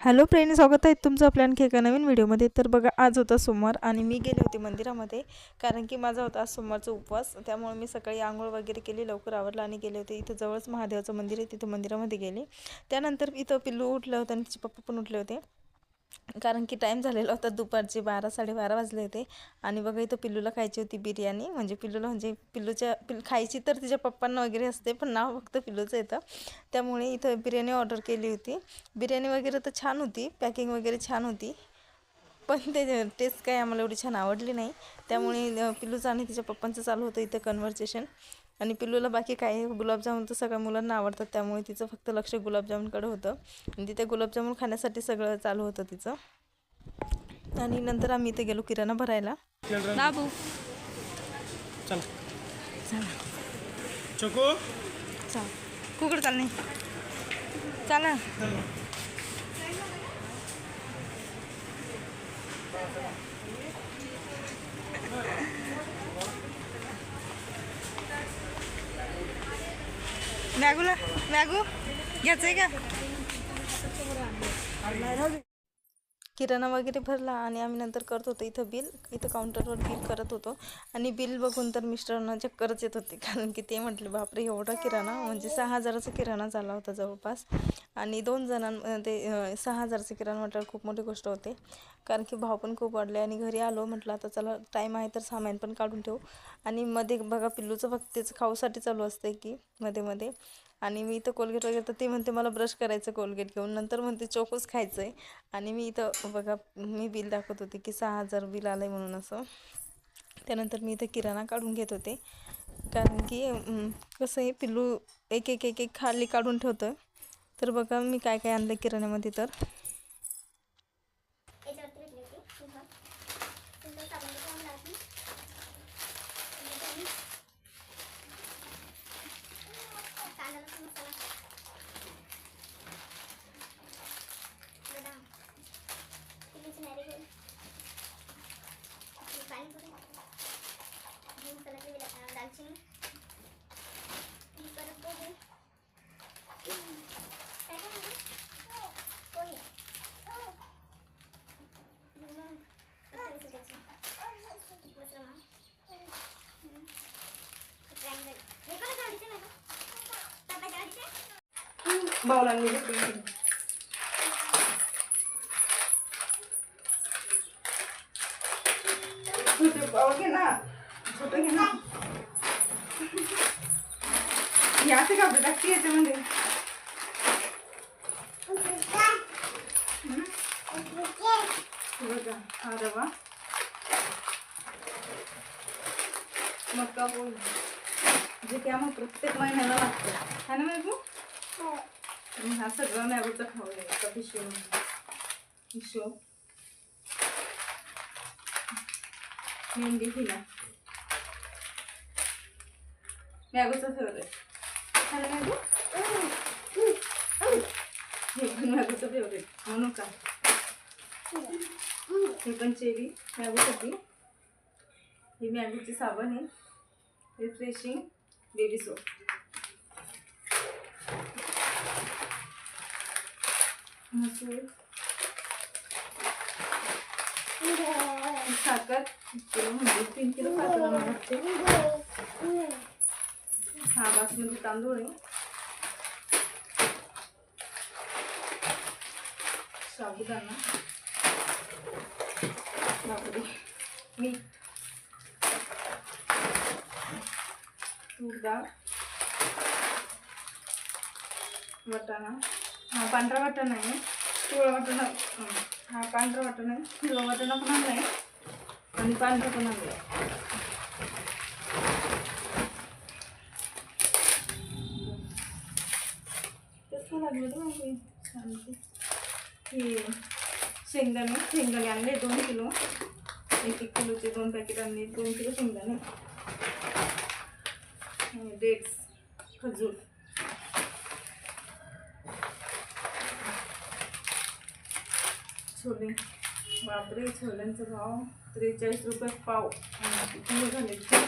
Hello friend स्वागत आहे तुमचं आपल्या आणखी एका नवीन व्हिडिओमध्ये. तर बघा आज होता सोमवार आणि मी गेले होते मंदिरामध्ये कारण की माझा होता आज सोमवारचा उपवास. त्यामुळे मी सकाळी आंघोळ वगैरे केली लवकर आवरला आणि गेले होते इथं जवळच महादेवाचं मंदिर आहे तिथं मंदिरामध्ये गेले. त्यानंतर इथं पिल्लू उठलं होतं आणि तिचे पप्पा पण उठले होते. कारण की टाईम झालेला होता दुपारचे बारा साडेबारा वाजले होते. आणि बघा इथं पिल्लूला खायची होती बिर्याणी. म्हणजे पिल्लूला म्हणजे पिल्लूच्या पिल खायची तर तिच्या पप्पांना वगैरे असते पण नाव फक्त पिल्लूचं येतं त्यामुळे इथं बिर्याणी ऑर्डर केली होती. बिर्याणी वगैरे तर छान होती पॅकिंग वगैरे छान होती. पण ते टेस्ट काय आम्हाला एवढी छान आवडली नाही. त्यामुळे पिल्लूचं आणि तिच्या पप्पांचं चालू होतं इथं कन्व्हर्सेशन आणि पिल्लूला बाकी काय गुलाबजामुन तर सगळ्या मुलांना आवडतात. त्यामुळे तिचं फक्त लक्ष गुलाबजामुनकडे होतं. आणि तिथे गुलाबजामुन खाण्यासाठी सगळं चालू होतं तिचं. आणि नंतर आम्ही इथे गेलो किराणा भरायला. बाबू चल. चला. चोको. चला. कुकडं चालणे. चला. मॅगूला मॅगू घ्यायचंय का? किराणा वगैरे भरला आणि आम्ही नंतर करत होतो इथं बिल. इथं काउंटरवर बिल करत होतो. आणि बिल बघून तर मिस्टरांना चक्करच येत होते. कारण की ते म्हटले बापरे एवढा किराणा. म्हणजे सहा हजाराचा किराणा झाला होता जवळपास. आणि दोन जणां ते सहा हजारचं किराणा म्हटल्यावर खूप मोठी गोष्ट होते. कारण की भाव पण खूप वाढले. आणि घरी आलो म्हटलं आता चला टाईम आहे तर सामान पण काढून ठेवू. आणि मध्ये बघा पिल्लूचं फक्त त्याचं खाऊसाठी चालू असतं की मध्ये मध्ये. आणि मी इथं कोलगेट वगैरे तर ते म्हणते मला ब्रश करायचं कोलगेट घेऊन. नंतर म्हणते चोकोच खायचं आहे आणि मी इथं बघा मी बिल दाखवत होते की सहा हजार बिल आलं आहे म्हणून असं. त्यानंतर मी इथं किराणा काढून घेत होते. कारण की कसं आहे पिल्लू एक एक एक एक खाली काढून ठेवतं तर बघा मी काय काय आणलं किराण्यामध्ये तर याच्यावरती भेटली होती सिंपल सिंपल साबण पण लागली कांदा लसूण मसाला बदाम चिलीची मॅरीगोल्ड आपली पाणीपुरी ही मसाल्याची विला- दालचिनी ही परत पोहे काय काय म्हणते? पोहे घे ना छोटं घे ना हे असे कापडे टाकते याच्यामध्ये बघा हा रवा मका पोळी जे की आम्हाला प्रत्येक महिन्याला लागतं है ना मॅगू हा सगळं मॅगोचं खाऊ एका पिशवीमध्ये. पिशव. मेहंदी फिला मॅगोचा फेवरेट है मॅगो? हे पण मॅगोचं फेवरेट म्हणू का हे पण चेरी मॅगोसाठी. ही मॅगोची साबण आहे. रिफ्रेशिंग बेबी सोप साखर किलो म्हणजे तीन किलो साखर आणावं लागते हा बासमती तांदूळ आहे साबुदाणा बापरे मीठ तूर डाळ वाटाणा हा पांढरा वाटण आहे. पिवळा वाटण हा. पांढरा वाटण आहे. पिवळा वाटाणा पण आणला आहे. आणि पांढरा पण आणलं आहे. कसं लागलं तर मग हे शेंगदाणे शेंगदाणे आणले दोन किलो. एक एक किलोचे दोन पॅकेट आणले दोन किलो शेंगदाणे. डेट्स खजूर. छोले. बापरे छोल्यांचा भाव. त्रेचाळीस रुपये पाव. किती झाले? एकशे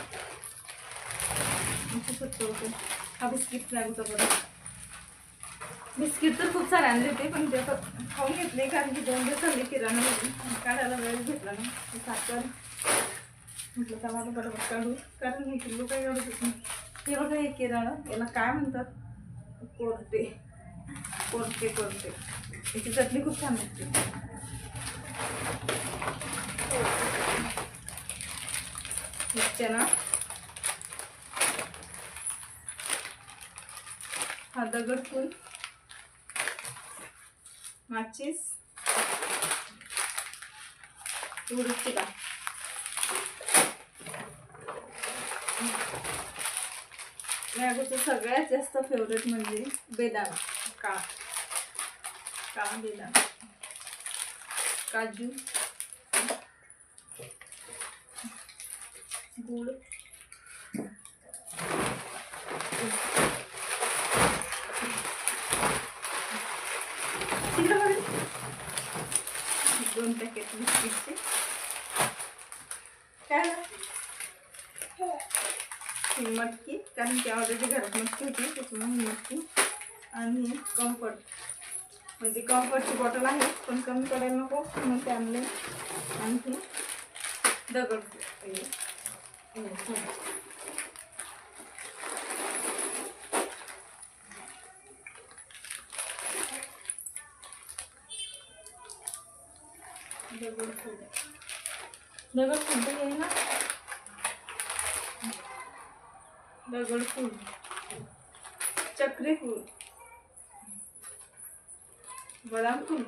सत्तर रुपये. हा बिस्किट लागतो बरं. बिस्किट तर खूप सारे आणले होते पण ते आता खाऊन घेतले कारण की दोन दिवस झाले किराणा काढायला वेळ भेटला ना साखर. म्हटलं तर मला बरोबर काढू. कारण हे किलो काही एवढं होत नाही. हे बघा हे किराणा. याला काय म्हणतात? कोरटे कोरटे कोरटे याची चटणी खूप छान लागते. चना हा दगड फूल. माचीस. उडची का मॅगोचं सगळ्यात जास्त फेवरेट म्हणजे बेदाणा का का बेदाणा. काजू. गुड दोन पॅकेट बिस्किटचे काय मटकी कारण की ऑलरेडी घरात मटकी होती त्याच्यामुळे मटकी आणि कम्फर्ट म्हणजे कम्फर्टची बॉटल आहे पण कमी करायला नको मग ते आणले आणखी दगड हे. हे, हे. दगड फूल. दगड फूल तर येईल ना दगड फूल. चक्री फूल बदाम फूल.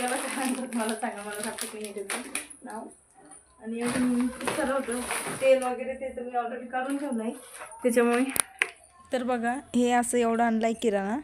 याला काय म्हणतात? मला सांगा मला सांगतो की नाव? आणि अजून होतं. तेल वगैरे ते तर मी ऑलरेडी काढून ठेवलं आहे त्याच्यामुळे तर बघा हे असं एवढं आणलं आहे किराणा.